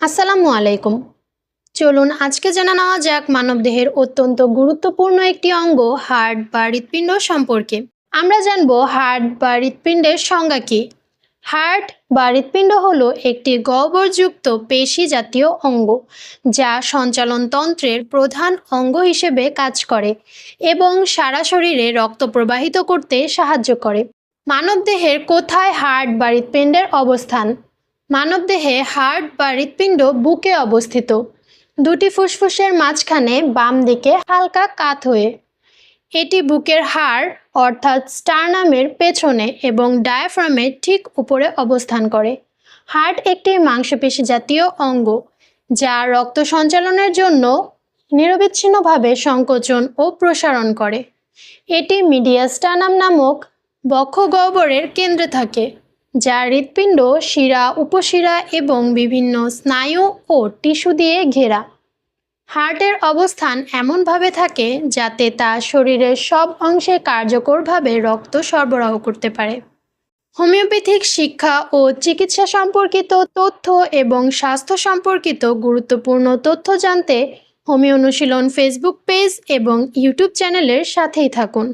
আসসালামু আলাইকুম। চলুন আজকে জেনে নেওয়া যাক মানবদেহের অত্যন্ত গুরুত্বপূর্ণ একটি অঙ্গ হার্ট বা হৃৎপিণ্ড সম্পর্কে। আমরা জানব হার্ট বা হৃৎপিণ্ডের সংজ্ঞা কী। হার্ট বা হৃৎপিণ্ড হল একটি গহ্বরযুক্ত পেশি জাতীয় অঙ্গ, যা সঞ্চালনতন্ত্রের প্রধান অঙ্গ হিসেবে কাজ করে এবং সারা শরীরে রক্ত প্রবাহিত করতে সাহায্য করে। মানবদেহের কোথায় হার্ট বা হৃৎপিণ্ডের অবস্থান? মানবদেহে হার্ট বা হৃৎপিণ্ড বুকে অবস্থিত। দুটি ফুসফুসের মাঝখানে বাম দিকে হালকা কাত হয়ে। এটি বুকের হাড়, অর্থাৎ স্টারনামের পেছনে এবং ডায়াফ্রামের ঠিক উপরে অবস্থান করে। হার্ট একটি মাংসপেশি জাতীয় অঙ্গ, যা রক্ত সঞ্চালনের জন্য নিরবিচ্ছিন্নভাবে সংকোচন ও প্রসারণ করে। এটি মিডিয়াস্টানাম নামক বক্ষগহ্বরের কেন্দ্রে থাকে। যা হৃৎপিণ্ড, শিরা, উপশিরা এবং বিভিন্ন স্নায়ু ও টিস্যু দিয়ে ঘেরা। হার্টের অবস্থান এমনভাবে থাকে যাতে তা শরীরের সব অংশে কার্যকরভাবে রক্ত সরবরাহ করতে পারে। হোমিওপ্যাথিক শিক্ষা ও চিকিৎসা সম্পর্কিত তথ্য এবং স্বাস্থ্য সম্পর্কিত গুরুত্বপূর্ণ তথ্য জানতে হোমিও অনুশীলন ফেসবুক পেজ এবং ইউটিউব চ্যানেলের সাথেই থাকুন।